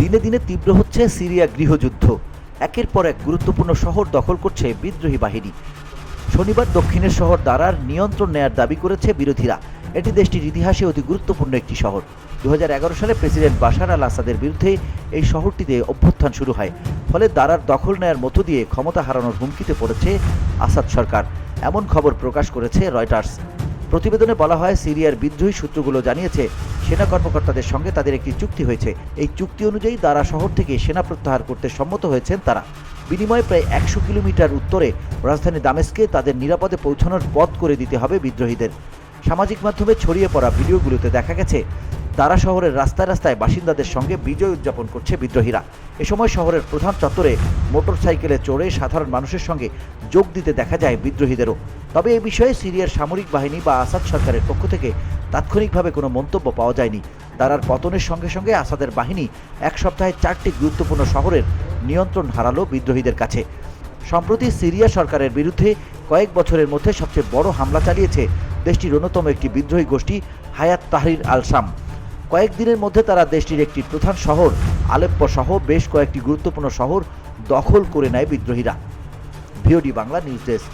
দিনে দিনে তীব্র হচ্ছে সিরিয়া গৃহযুদ্ধ। একের পর এক গুরুত্বপূর্ণ শহর দখল করছে বিদ্রোহী বাহিনী। শনিবার দক্ষিণের শহর দারার নিয়ন্ত্রণ নেয়ার দাবি করেছে বিরোধীরা। এটি দেশটির ইতিহাসে অতি গুরুত্বপূর্ণ একটি শহর। দু হাজার এগারো সালে প্রেসিডেন্ট বাশার আল আসাদের বিরুদ্ধে এই শহরটিতে অভ্যুত্থান শুরু হয়। ফলে দারার দখল নেয়ার মধ্য দিয়ে ক্ষমতা হারানোর হুমকিতে পড়েছে আসাদ সরকার। এমন খবর প্রকাশ করেছে রয়টার্স। প্রতিবেদনে বলা হয়, সিরিয়ার বিদ্রোহী সূত্রগুলো জানিয়েছে, সেনা কর্মকর্তাদের সঙ্গে তাদের একটি চুক্তি হয়েছে। এই চুক্তি অনুযায়ী দারা শহর থেকে সেনা প্রত্যাহার করতে সম্মত হয়েছেন তারা। বিনিময়ে প্রায় একশো কিলোমিটার উত্তরে রাজধানী দামেস্কে তাদের নিরাপদে পৌঁছানোর পথ করে দিতে হবে বিদ্রোহীদের। সামাজিক মাধ্যমে ছড়িয়ে পড়া ভিডিওগুলোতে দেখা গেছে দারা শহরের রাস্তায় রাস্তায় বাসিন্দাদের সঙ্গে বিজয় উদযাপন করছে বিদ্রোহীরা। এ সময় শহরের প্রধান চত্বরে মোটরসাইকেলে চড়ে সাধারণ মানুষের সঙ্গে যোগ দিতে দেখা যায় বিদ্রোহীদেরও। তবে এ বিষয়ে সিরিয়ার সামরিক বাহিনী বা আসাদ সরকারের পক্ষ থেকে তাৎক্ষণিকভাবে কোনো মন্তব্য পাওয়া যায়নি। দারার পতনের সঙ্গে সঙ্গে আসাদের বাহিনী এক সপ্তাহে চারটি গুরুত্বপূর্ণ শহরের নিয়ন্ত্রণ হারালো বিদ্রোহীদের কাছে। সম্প্রতি সিরিয়া সরকারের বিরুদ্ধে কয়েক বছরের মধ্যে সবচেয়ে বড় হামলা চালিয়েছে দেশটির অন্যতম একটি বিদ্রোহী গোষ্ঠী হায়াত তাহরির আল শাম কয়েকদিনের মধ্যে তারা দেশটির একটি প্রধান শহর, আলেপ্পো সহ বেশ কয়েকটি গুরুত্বপূর্ণ শহর দখল করে নেয় বিদ্রোহীরা। VOD Bangla news desk.